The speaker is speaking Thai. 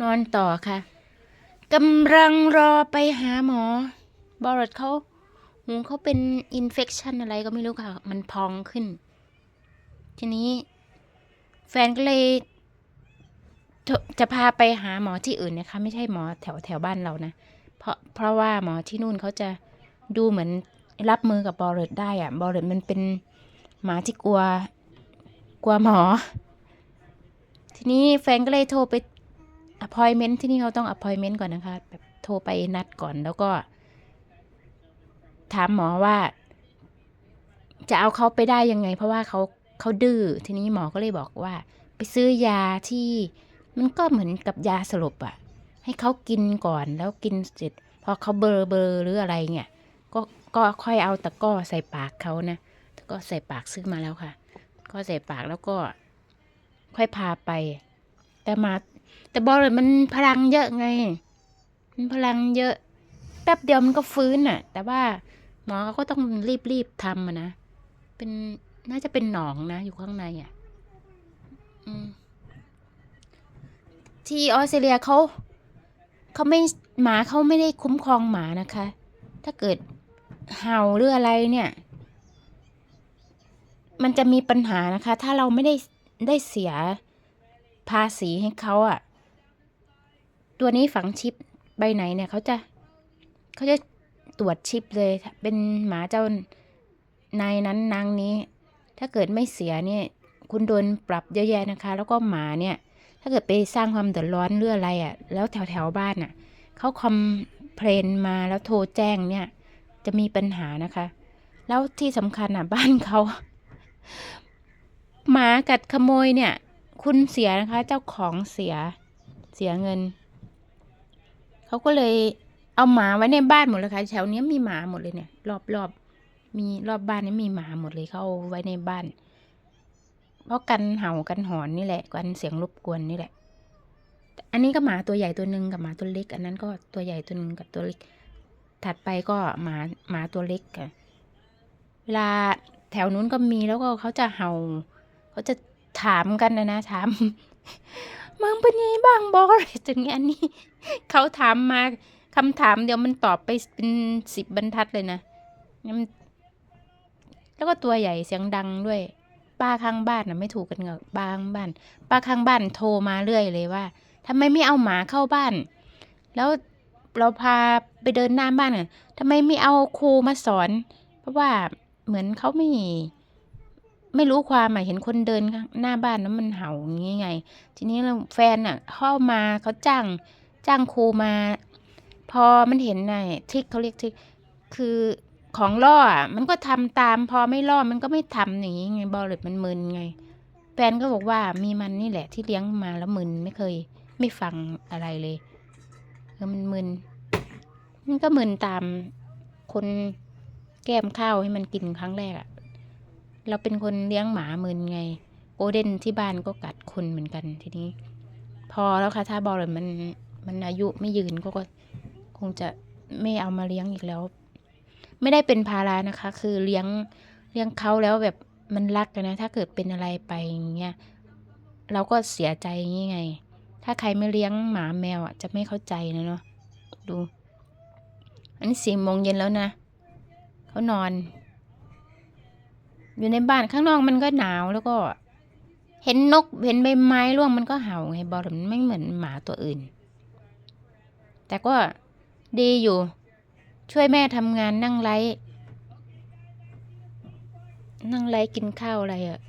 นอนต่อค่ะกำลังรอไปหาหมอ บอรดเขาหูเขาเป็นอินเฟ t ชันอะไรก็ไม่รู้ค่ะ มันพองขึ้น ทีนี้ แฟนก็เลยจะพาไปหาหมอที่อื่นนะคะ ไม่ใช่หมอแถวแถวบ้านเรานะ เพราะเพราะว่าหมอที่นู่นเขาจะดูเหมือนรับมือกับบอรดได้อะบอรดมันเป็นหมาที่กลัว กลัวหมอ ทีนี้แฟนก็เลยโทรไป appointment ที่นี่เขาต้อง appointment ก่อนนะคะแบบโทรไปนัดก่อนแล้วก็ ถามหมอว่า จะเอาเขาไปได้ยังไง เพราะว่าเขาเขาดื้อทีนี้หมอก็เลยบอกว่า ไปซื้อยาที่ มันก็เหมือนกับยาสลบอะให้เขากินก่อนแล้วกินเสร็จ พอเขาเบลอเบลอหรืออะไรเนี่ยก็ก็ค่อยเอาตะก้อใส่ปากเขานะตะก้อใส่ปากซื้อมาแล้วค่ะ ก็ใส่ปากแล้วก็ ค่อยพาไป แต่มา แต่บอลเลยมันพลังเยอะไง มันพลังเยอะ แป๊บเดียวมันก็ฟื้นน่ะ แต่ว่าหมอเขาก็ต้องรีบรีบทำนะ เป็นน่าจะเป็นหนองนะ อยู่ข้างในอะที่ออสเตรเลียเขาเขาไม่หมาเขาไม่ได้คุ้มครองหมานะคะ ถ้าเกิดเห่าหรืออะไรเนี่ย มันจะมีปัญหานะคะ ถ้าเราไม่ได้ได้เสีย ภาษีให้เขาอะตัวนี้ฝังชิปใบไหนเนี่ยเขาจะเขาจะตรวจชิปเลย เป็นหมาเจ้านายนั้นนางนี้ ถ้าเกิดไม่เสียเนี่ย คุณโดนปรับเยอะแยะนะคะ แล้วก็หมาเนี่ย ถ้าเกิดไปสร้างความเดือดร้อนเรื่องอะไรอะ่ะ แล้วแถวแถวบ้านอะ่ะเขาคอมเพลนมาแล้วโทรแจ้งเนี่ย จะมีปัญหานะคะ แล้วที่สำคัญอะบ้านเขาหมากัดขโมยเนี่ย คุณเสียนะคะ เจ้าของเสียเสียเงิน เขาก็เลยเอาหมาไว้ในบ้านหมดเลยค่ะแถวเนี้ยมีหมาหมดเลยเนี่ย รอบรอบมีรอบบ้านนี้มีหมาหมดเลยเขาเอาไว้ในบ้าน เพราะกันเห่ากันหอนนี่แหละกันเสียงรบกวนนี่แหละ อันนี้ก็หมาตัวใหญ่ตัวหนึ่งกับหมาตัวเล็ก อันนั้นก็ตัวใหญ่ตัวหนึ่งกับตัวเล็ก ถัดไปก็หมาหมาตัวเล็กค่ะ เวลาแถวนู้นก็มีแล้วก็เขาจะเห่าเขาจะ ถามกันนะนะถามมึงเป็นยังไงบ้างบอกอะไรถึงอันนี้เขาถามมาคำถามเดียวมันตอบไปเป็นสิบบรรทัดเลยนะนแล้วก็ตัวใหญ่เสียงดังด้วย ป้าข้างบ้านนะไม่ถูกกันกับป้าข้างบ้าน ป้าข้างบ้านโทรมาเรื่อยเลยว่าทำไมไม่เอาหมาเข้าบ้าน แล้วเราพาไปเดินหน้าบ้านอะทำไมไม่เอาครูมาสอน เพราะว่าเหมือนเขาไม่ ไม่รู้ความอะเห็นคนเดินข้างหน้าบ้านแล้วมันเห่าอย่างงี้ไง ทีนี้เราแฟนอะเข้ามาเขาจ้างจ้างครูมา พอมันเห็นไงทิกเขาเรียกทิกคือของล่ออะมันก็ทำตาม พอไม่ล่อมันก็ไม่ทำอย่างนี้ไงบอลเลตมันมึนไง แฟนก็บอกว่ามีมันนี่แหละ ที่เลี้ยงมาแล้วมึนไม่เคย ไม่ฟังอะไรเลยเออมันมึนมันก็มึนตามคนแก้มข้าวให้มันกินครั้งแรกอะ เราเป็นคนเลี้ยงหมามึนไง โกลเด้นที่บ้านก็กัดคนเหมือนกันทีนี้ พอแล้วค่ะถ้าบอลเลมันมันอายุไม่ยืนก็ก็คงจะไม่เอามาเลี้ยงอีกแล้ว ไม่ได้เป็นภาระนะคะ คือเลี้ยงเลี้ยงเขาแล้วแบบมันรักกันนะ ถ้าเกิดเป็นอะไรไปอย่างเงี้ยเราก็เสียใจอย่างงี้ไง ถ้าใครไม่เลี้ยงหมาแมวอะจะไม่เข้าใจนะเนาะดู อันนี้สี่โมงเย็นแล้วนะเขานอน อยู่ในบ้านข้างนอกมันก็หนาวแล้วก็ เห็นนกเห็นใบไม้ร่วงมันก็เห่าไงบอลมันไม่เหมือนหมาตัวอื่น แต่ก็ดีอยู่ ช่วยแม่ทำงานนั่งไลนั่งไลกินข้าวอะไรอะ่ะ